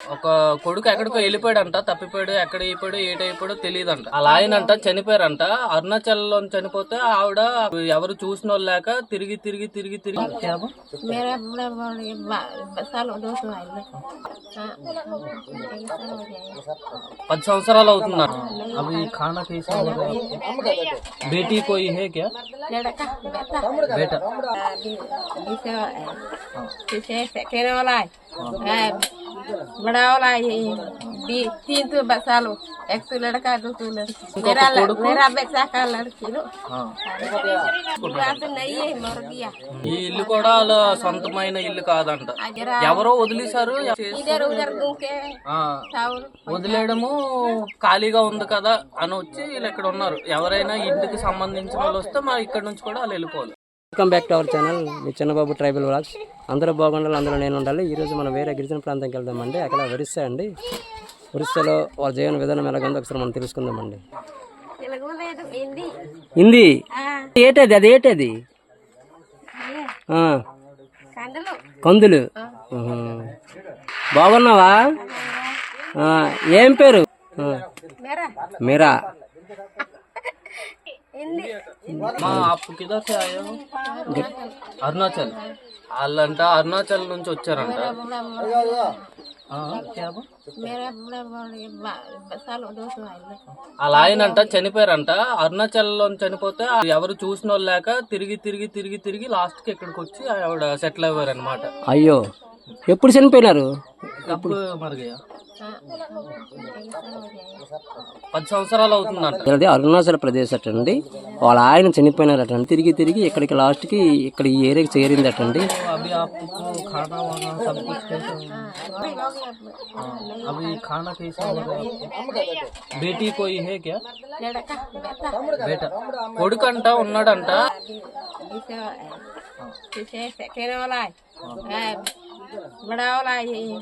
ఒక కొడుకు ఎక్కడికో వెళ్ళిపోయాడంట తప్పిపోయాడు ఎక్కడ అయిపోయాడు ఏటైపోయాడో అంట అలా ఆయనంట చనిపోయారంట. అరుణాచల్లో చనిపోతే ఆవిడ ఎవరు చూసిన లేక తిరిగి తిరిగి తిరిగి తిరిగి పది సంవత్సరాలు అవుతున్నారు. అవి ఖానా బేటీ పోయి హే जिसे जिसे सेकेंड वाला है हाँ, बड़ा वाला है ये बी- तीन सौ बा- साल एक सौ लड़का दो सौ लड़की मेरा ल- मेरा बेटा का लड़की लो बात नहीं है मर गया ఈ ఇల్లు కూడా వాళ్ళ సొంతమైన ఇల్లు కాదంట जरा ఎవరో వదిలేశారు इधर उधर घूम के ఆ, चावल వదిలేయడము ఖాళీగా ఉంది కదా అని వచ్చి వీళ్ళు ఇక్కడ ఉన్నారు ఎవరైనా ఇంటికి సంబంధించిన వాళ్ళు వస్తే మా ఇక్కడ నుంచి కూడా వాళ్ళు వెళ్ళిపోవాలి Welcome back to our channel me Chinnababu tribal vlogs అందరూ బాగుండాలి అందరూ నేను ఉండాలి. ఈరోజు మనం వేరే గిరిజన ప్రాంతంకి వెళ్దామండి. అక్కడ ఒరిస్సా అండి. ఒరిస్సాలో వాళ్ళ జీవన విధానం ఎలాగుందో ఒకసారి మనం తెలుసుకుందామండి. తెలుగు హిందీ ఏటది? అది ఏటది? కందులు. బాగున్నావా? ఏం పేరు? మీరా? మా అప్పు కింద అరుణాచల్. వాళ్ళంట అరుణాచల్ నుంచి వచ్చారంట. అలా ఆయనంట చనిపోయారంట. అరుణాచల్లో చనిపోతే ఎవరు చూసిన లేక తిరిగి తిరిగి తిరిగి తిరిగి లాస్ట్కి ఇక్కడికి వచ్చి ఆవిడ సెటిల్ అయ్యారనమాట అయ్యో. ఎప్పుడు చనిపోయినారు? అప్పుడు మరి हाँ, एक साल हो जाएगा పది సంవత్సరాలు అవుతుందంట అది అరుణాచల్ ప్రదేశ్ అటండి వాళ్ళ ఆయన చనిపోయినారటండి తిరిగి తిరిగి ఇక్కడికి లాస్ట్కి ఇక్కడ ఈ ఏరియాకి చేరిందటండి అభి ఆప్కో ఖానా వానా సబ్ కుచ్ कैसे हाँ, हो गया अभी खाना कैसा हो रहा है बेटी कोई है क्या लड़का बेटा बेटा కొడుకంట ఉన్నాడంట जिसे जिसे सेकेंड वाला है हाँ, बड़ा वाला है ये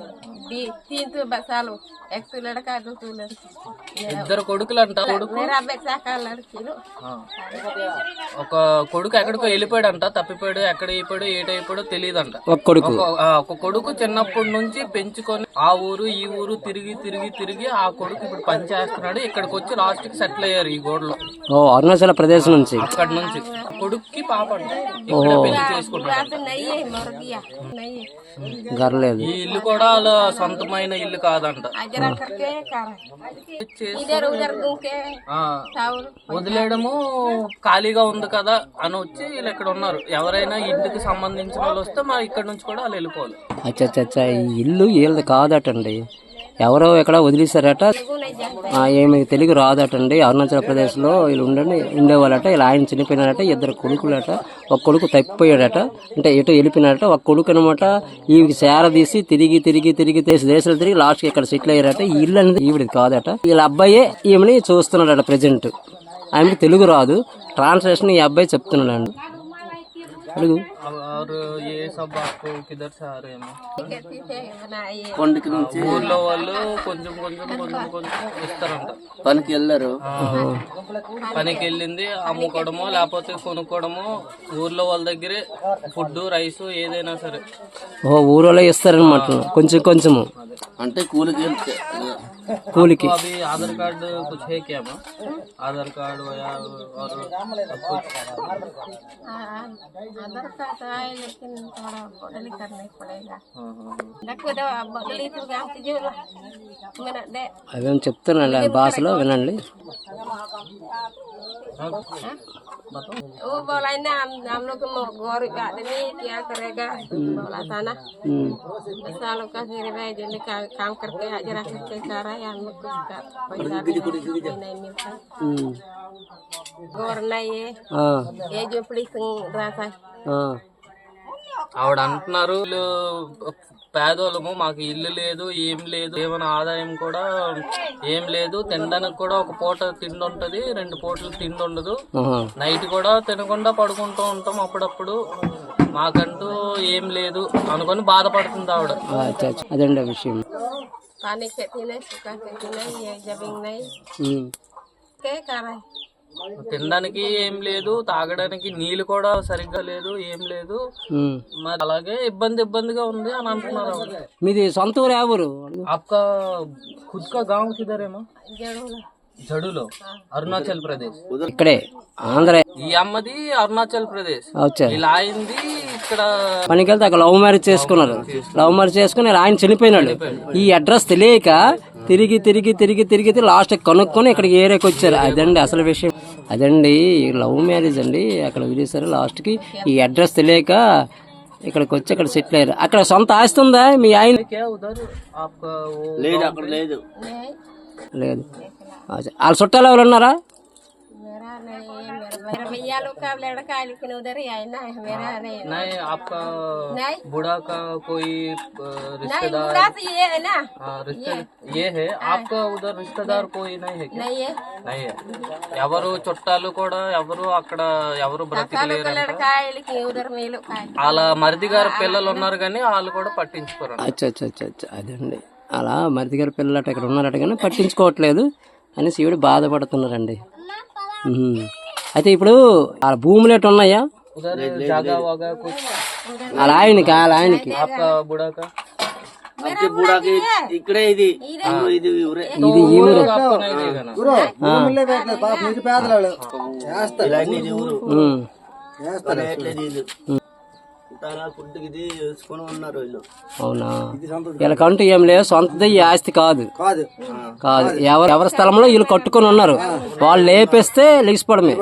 बी- तीन सौ बा- साल एक सौ लड़का दो सौ लड़की ఇద్దరు కొడుకులంట కొడుకు मेरा बेटा का लड़की लो ఆ. ఒక కొడుకు ఎక్కడికో వెళ్ళిపోయాడంట తప్పిపోయాడు ఎక్కడ అయిపోయాడు ఏటైపోయాడో తెలియదంట ఒక కొడుకు ఒక ఆ, ఒక కొడుకు చిన్నప్పటి నుంచి పెంచుకొని ఆ ఊరు ఈ ఊరు తిరిగి తిరిగి తిరిగి ఆ కొడుకు ఇప్పుడు పని చేస్తున్నాడు ఇక్కడికి వచ్చి లాస్ట్ కి సెటిల్ అయ్యారు ఈ గోడలో ఓ అరుణాచల్ ప్రదేశ్ నుంచి అక్కడి నుంచి కొడుక్కి పాప అంట ఇక్కడ పెళ్లి చేసుకుంటాడు बात नहीं है मर गया नहीं है గర్లేదు. ఈ ఇల్లు కూడా వాళ్ళ సొంతమైన ఇల్లు కాదంట. వదిలేయడము ఖాళీగా ఉంది కదా అని వచ్చి వీళ్ళు ఇక్కడ ఉన్నారు. ఎవరైనా ఇంటికి సంబంధించిన వాళ్ళు వస్తే మా ఇక్కడ నుంచి కూడా వాళ్ళు వెళ్ళిపోవాలి. అచ్చా ఈ ఇల్లు వీళ్ళది కాదటండి. ఎవరో ఎక్కడ వదిలేశారట. ఏమి తెలుగు రాదటండి. అరుణాచల్ ప్రదేశ్లో వీళ్ళు ఉండండి. ఉండేవాళ్ళట ఇలా ఆయన చనిపోయినారట ఇద్దరు కొడుకులట ఒక కొడుకు తప్పిపోయాడట. అంటే ఎటు వెళ్ళిపోయినారట ఒక కొడుకు అనమాట ఈవికి తీసి తిరిగి తిరిగి తిరిగి దేశాలు తిరిగి లాస్ట్కి ఇక్కడ సెటిల్ అయ్యారట. ఇల్లు అనేది ఈవిడది కాదట. వీళ్ళ అబ్బాయే ఈమెని చూస్తున్నాడట ప్రజెంట్ ఆయనకి తెలుగు రాదు. ట్రాన్స్లేషన్ ఈ అబ్బాయి చెప్తున్నాడు और ये सब आपको किधर से आ रहे हैं कैसी से बनाए కొండకి నుంచి ఊర్లో వాళ్ళు కొంచెం కొంచెం కొంచెం కొంచెం ఇస్తారంట పనికి వెళ్ళారు ఆ, పనికి వెళ్ళింది అమ్ముకోవడమో లేకపోతే కొనుక్కోవడమో ఊర్లో వాళ్ళ దగ్గరే ఫుడ్ రైస్ ఏదైనా సరే ఓ ఊరోలో ఇస్తారనమాట కొంచెం కొంచెము అంటే కూలికి కూలికి अभी आधार कार्ड कुछ है क्या मैम आधार कार्ड या और सब कुछ आधार कार्ड है लेकिन थोड़ा बदली करना पड़ेगा हाँ, हाँ, हाँ। देखो दो बदली तो गाँव जो मेरा दे అవేం చెప్తున్నాను ఆ భాషలో వినండి हाँ, वो बोला ना हम हम लोग को गौरव आदमी क्या करेगा बोला था ना ఉమ్. सालों का फिर भाई जो का, काम करके हाजिरा करके सारा है हम लोग को उसका पैसा भी नहीं, नहीं मिलता ఉమ్. गौर नहीं है ఆ, ये जो पुलिस रहा था ఆ. ఆవిడ అంటున్నారు "వీళ్ళు పేదోళ్ళము మాకు ఇల్లు లేదు ఏం లేదు ఏమైనా ఆదాయం కూడా ఏం లేదు తినడానికి కూడా ఒక పూట తిండి ఉంటది రెండు పూటలు తిండి ఉండదు. నైట్ కూడా తినకుండా పడుకుంటూ ఉంటాం అప్పుడప్పుడు మాకంటూ ఏం లేదు అనుకొని బాధపడుతుంది ఆవిడ. అదండి విషయం पानी खेती नहीं सूखा खेती नहीं ये जमीन नहीं ఉమ్. क्या कर रहे తినడానికి ఏం లేదు తాగడానికి నీళ్లు కూడా సరిగ్గా లేదు ఏం లేదు ఉమ్. మరి అలాగే ఇబ్బంది ఇబ్బందిగా ఉంది అని అంటున్నారు ఆవిడ. మీది సొంత ఊరు ఎవరు आपका खुद का गांव किधर है माँ జడులో అరుణాచల్ ప్రదేశ్ ఇక్కడే ఆంధ్ర ఈ అమ్మది అరుణాచల్ ప్రదేశ్ వచ్చారు ఇలా అయింది ఇక్కడ పనికి వెళ్తే అక్కడ లవ్ మ్యారేజ్ చేసుకున్నారు. లవ్ మ్యారేజ్ చేసుకుని ఆయన చనిపోయినాడు. ఈ అడ్రస్ తెలియక తిరిగి తిరిగి తిరిగి తిరిగి లాస్ట్ కనుక్కొని ఇక్కడికి ఏరియాకి వచ్చారు. అదండి అసలు విషయం. అదండి లవ్ మ్యారేజ్ అండి. అక్కడ వదిలేశారు లాస్ట్కి ఈ అడ్రస్ తెలియక ఇక్కడికి వచ్చి అక్కడ సెటిల్ అయ్యారు. అక్కడ సొంత ఆస్తి ఉందా? మీ ఆయన? లేదు లేదు. వాళ్ళ చుట్టాలు ఎవరు ఉన్నారా? नहीं है मेरा मेरा भैया लोग का लड़का है लेकिन उधर ही है ना मेरा नहीं नहीं आपका नहीं बूढ़ा का कोई अ, नहीं रिश्तेदार पूरा तो ये है ना हाँ, रिश्ते ये है आपका उधर रिश्तेदार कोई नहीं है क्या नहीं है नहीं है ఎవరు చుట్టాలు కూడా ఎవరు అక్కడ ఎవరు బ్రతికలేరు का लड़का है लेकिन उधर में लोग का है వాళ్ళ మరిది గారి పిల్లలు ఉన్నారు కానీ వాళ్ళు కూడా పట్టించుకోరు అచ్చా అచ్చా అచ్చా అచ్చా అదండి అలా మరిది గారి పిల్లలట ఇక్కడ ఉన్నారట కానీ పట్టించుకోవట్లేదు అని శివుడు బాధపడుతున్నారండి ఉహుం. అయితే ఇప్పుడు ఆ భూములు ఎటు ఉన్నాయా उधर जागा वागा कुछ వాళ్ళ ఆయనకి వాళ్ళ ఆయనకి आपका बूढ़ा का అప్పుడు బుడాకి ఇక్కడే ఇది ఇది ఊరే ఇది ఈ ఊరు आपको नहीं देगा ना ఇలా ఇది ఊరు ఉమ్. వేయట్లేదు ఇది ఉంటారా ఫుడ్ ఇది వేసుకొని ఉన్నారు వీళ్ళు అవునా? వీళ్ళకంటూ ఏం లేదు సొంతది ఈ ఆస్తి కాదు. కాదు. కాదు. ఎవరు ఎవరి స్థలంలో వీళ్ళు కట్టుకొని ఉన్నారు. వాళ్ళు లేపేస్తే లెగిసిపోవడమే.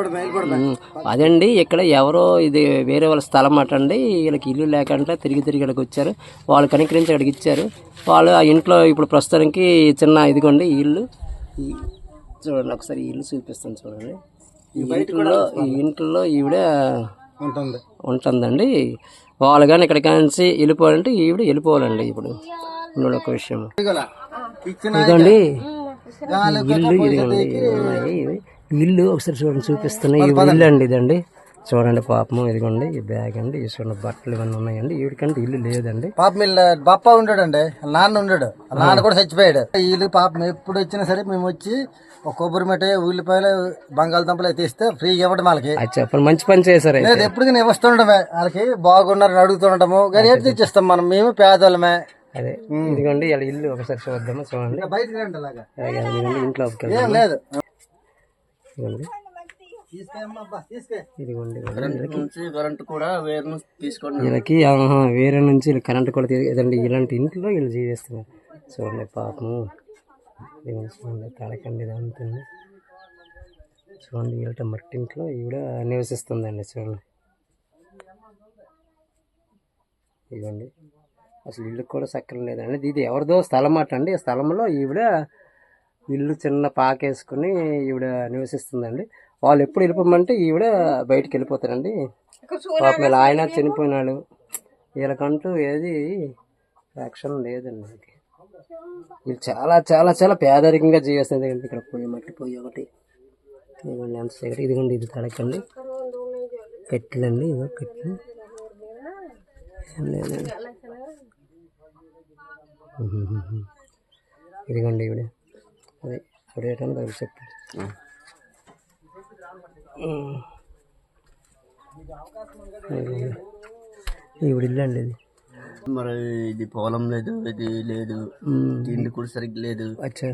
అదండి ఇక్కడ ఎవరో ఇది వేరే వాళ్ళ స్థలం అటండి వీళ్ళకి ఇల్లు లేకుండా తిరిగి తిరిగి ఇక్కడికి వచ్చారు. వాళ్ళు కనికరించి ఇక్కడికి ఇచ్చారు. వాళ్ళు ఆ ఇంట్లో ఇప్పుడు ప్రస్తుతానికి చిన్న ఇదిగోండి ఇల్లు. చూడండి ఒకసారి ఇల్లు చూపిస్తాను చూడండి. ఈ ఇంట్లో ఈ ఇంట్లో ఈవిడ ఉంటుంది. ఉంటుందండి. వాళ్ళు కానీ ఇక్కడికి నుంచి వెళ్ళిపోవాలంటే ఈవిడ వెళ్ళిపోవాలండి ఇప్పుడు. ఇందులో ఒక విషయం. ఇదండి ఇల్లు ఇదిగోండి. ఇల్లు ఒకసారి చూడండి చూపిస్తున్నా ఈ ఇల్లు అండి ఇదండి. చూడండి పాపము ఇదిగోండి ఈ బ్యాగ్ అండి ఈ చూడండి బట్టలు ఇవన్నీ ఉన్నాయండి. ఈవిడికంటే ఇల్లు లేదండి. పాపం బప్ప ఉన్నాడండి వాళ్ళ నాన్న వాళ్ళ నాన్న కూడా చచ్చిపోయాడు. వీళ్ళు పాపం ఎప్పుడు వచ్చినా సరే మేము వచ్చి ఒక కొబ్బరి మెట ఉల్లిపాయలు బంగాళదుంపలు అయితే ఇస్తే ఫ్రీగా ఇవ్వడం వాళ్ళకి. చెప్పండి మంచి పని చేశారు. లేదు ఎప్పుడు నేను వస్తుండమే వాళ్ళకి బాగున్నారని అడుగుతుండటము కానీ ఎటు తెచ్చిస్తాం మనం? మేము పేదోళ్ళమే. అదే ఇదిగోండి ఇలా ఇల్లు ఒకసారి చూద్దాము చూడండి. బయటకు రండి అలాగా. వెళ్దాం లేదు. కరెంట్ కూడా వేరు నుంచి తీసుకోండి. వీళ్ళకి వేరే నుంచి వీళ్ళు కరెంట్ కూడా ఇదండి ఇలాంటి ఇంట్లో వీళ్ళు జీవిస్తున్నారు. చూడండి పాపము చూడండి తడకండి ఇదంతా చూడండి వీళ్ళ మట్టి ఇంట్లో ఈవిడ నివసిస్తుందండి చూడండి. ఇదిగోండి. అసలు ఇల్లు కూడా సక్కరం లేదండి. ఇది ఎవరిదో స్థలం అట అండి. ఆ స్థలంలో ఈవిడ ఇల్లు చిన్న పాకేసుకుని ఈవిడ నివసిస్తుందండి. వాళ్ళు ఎప్పుడు వెళ్ళిపోమంటే ఈవిడ బయటికి వెళ్ళిపోతారండి. పాపం వీళ్ళ ఆయన చనిపోయినాడు. వీళ్ళకంటూ ఏది యాక్షన్ లేదండి వీళ్ళకి. వీళ్ళు చాలా చాలా చాలా పేదరికంగా జీవిస్తుంది ఇక్కడ పోయి మట్టి పోయి ఒకటి. ఇదిగోండి ఎంత సిగరెట్ ఇదిగోండి ఇది తడకండి. కట్టెలండి ఇదో కట్టెలు ఏం లేదండి ఉహుహుహు. ఇదిగోండి ఇవిడ అదే ఇప్పుడు ఏంటంటే చెప్పండి ఇల్లు అండి ఇది. మరి ఇది పొలం లేదు ఇది లేదు. తిండి కూడా సరిగ్గా లేదు. అచ్చా.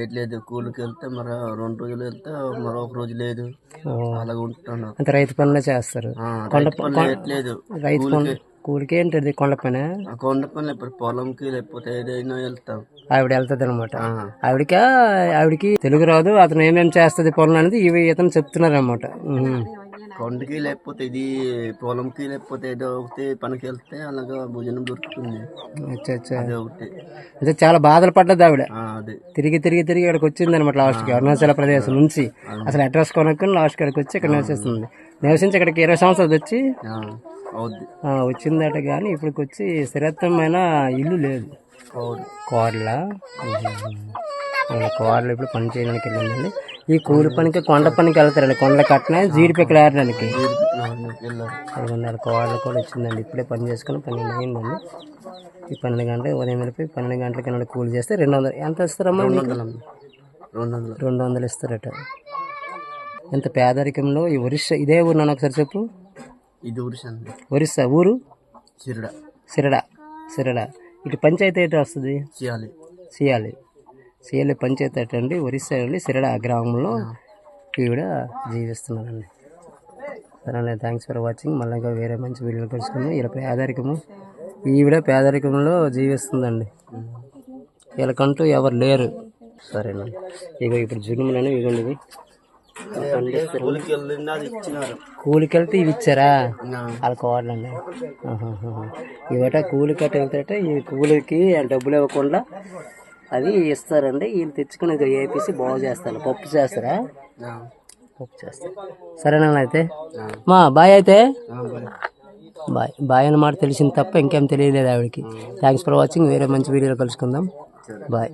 ఏది లేదు కూలికి వెళ్తే మరి రెండు రోజులు వెళ్తే మరో ఒక రోజు లేదు. అలాగ ఉంటున్నాను. అంత రైతు పనులే చేస్తారు. వేయట్లేదు రైతు పనులు కూలికి ఏంటది కొండ పని ఆ కొండ ఇప్పుడు పొలంకి లేకపోతే ఏదైనా వెళ్తాం. ఆవిడ వెళ్తుంది అనమాట ఆవిడకి ఆవిడకి తెలుగు రాదు అతను ఏమేమి చేస్తుంది పనులు అనేది ఇవి ఇతను చెప్తున్నారు అనమాట కొండకి లేకపోతే ఇది పొలంకి లేకపోతే ఏదో ఒకటి పనికి వెళ్తే అలాగా భోజనం దొరుకుతుంది. అచ్చా అచ్చా అదే ఒకటి. అంటే చాలా బాధలు పడ్డది ఆవిడ. ఆ, అదే. తిరిగి తిరిగి తిరిగి ఇక్కడికి వచ్చింది అనమాట లాస్ట్కి అరుణాచల ప్రదేశ్ నుంచి. అసలు అడ్రస్ కొనుక్కొని లాస్ట్ ఇక్కడికి వచ్చి ఇక్కడ నివసిస్తుంది. నివసించి ఇక్కడికి ఇరవై సంవత్సరాలు వచ్చి ఆ, వచ్చిందట కానీ ఇప్పటికి వచ్చి స్థిరత్వమైన ఇల్లు లేదు. కోర్ల. కోర్లు ఇప్పుడు పని చేయడానికి వెళ్ళిందండి. ఈ కూలి పనికి కొండ పనికి వెళ్తారండి. కొండలు కట్టిన జీడిపిక్కలు ఏరడానికి వెళ్ళారు పదకొండు కోడలు కూడా వచ్చిందండి. ఇప్పుడే పని చేసుకుని పన్నెండు అయిందండి. ఈ పన్నెండు గంటలు ఉదయం వెళ్ళిపోయి పన్నెండు గంటల కింద కూలి చేస్తే రెండు వందలు. ఎంత ఇస్తారమ్మా? రెండు వందలు రెండు వందలు ఇస్తారట. ఎంత పేదరికంలో ఈ ఒరిస్సా ఇదే ఊరు నన్ను ఒకసారి చెప్పు. ఇది అండి ఒరిస్సా ఊరు? చిరుడ సిరడ సిరడ. ఇటు పంచాయతీ ఎటు వస్తుంది? చేయాలి సియాలి. సియాలి పంచాయతీ అటు అండి ఒరిస్సా అండి సిరడ గ్రామంలో ఈవిడ జీవిస్తున్నారండి. సరే థ్యాంక్స్ ఫర్ వాచింగ్ మళ్ళీ ఇంకా వేరే మంచి వీడియోలు కలుసుకుందాం. ఇలా పేదరికము ఈవిడ పేదరికంలో జీవిస్తుందండి. వీళ్ళకంటూ ఎవరు లేరు. సరేనండి. ఇక ఇప్పుడు జున్నుములని ఇవ్వండి కూలికి వెళ్తే ఇవి ఇచ్చారా వాళ్ళ కోడలండి ఇవట కూలికి అట్ట వెళ్తాట ఈ కూలికి డబ్బులు ఇవ్వకుండా అది ఇస్తారండి. వీళ్ళు తెచ్చుకుని వేపేసి బాగు చేస్తారు. పప్పు చేస్తారా? పప్పు చేస్తారు. సరేనా అయితే. మా బాయ్ అయితే? బాయ్. బాయ్. అన్నమాట తెలిసింది తప్ప ఇంకేం తెలియలేదు ఆవిడకి. థ్యాంక్స్ ఫర్ వాచింగ్ వేరే మంచి వీడియోలో కలుసుకుందాం. బాయ్.